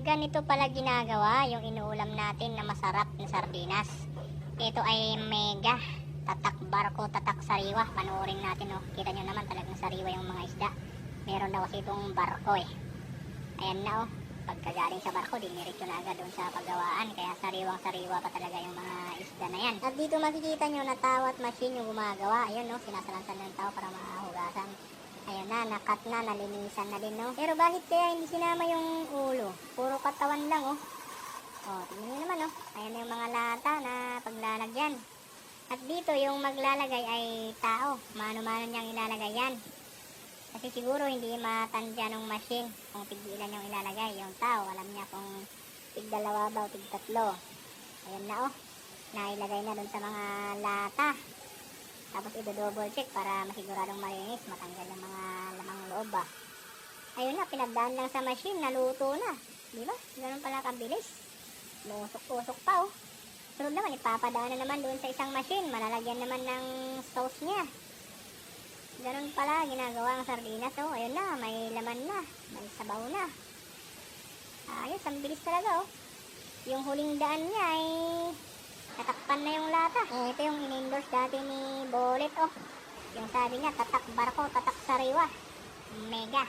Ganito pala ginagawa yung inuulam natin na masarap na sardinas. Ito ay mega. Tatak barko, tatak sariwa. Panoorin natin oh. Kita nyo naman talagang sariwa yung mga isda. Meron daw kasi itong barko eh. Ayan na oh. Pagkagaling sa barko, diniretso na agad doon sa paggawaan. Kaya sariwang sariwa pa talaga yung mga isda na yan. At dito makikita nyo na tawat machine yung gumagawa. Ayun no, sinasalansan ng tao para mahugasan. Ayun na, nakat na, nalinisan na din, no? Pero bakit kaya hindi sinama yung ulo? Puro katawan lang, oh. Oh, tingnan nyo naman, oh. Ayan na yung mga lata na paglalagyan. At dito, yung maglalagay ay tao. Mano-mano niyang ilalagay yan. Kasi siguro hindi matandya ng machine kung tig ilan yung ilalagay. Yung tao, alam niya kung tig dalawa ba o tig tatlo. Ayan na, oh. Nailagay na dun sa mga lata. Tapos i-double check para masiguradong malinis, matanggal yung mga lamang loob ba. Ayun na, pinagdaan lang sa machine, naluto na. Di ba? Ganun pala kabilis. Lusok-usok pa oh. Sunod naman, ipapadaan na naman doon sa isang machine. Malalagyan naman ng sauce niya. Ganun pala ginagawa ang sardinas. Oh, ayun na, may laman na. May sabaw na. Ayos, ang bilis talaga oh. Yung huling daan niya ay Tatakpan na yung lata. Eh, ito yung in-endorse dati ni Bolet, oh. Yung sabi niya, tatak barko, tatak sariwa. Mega.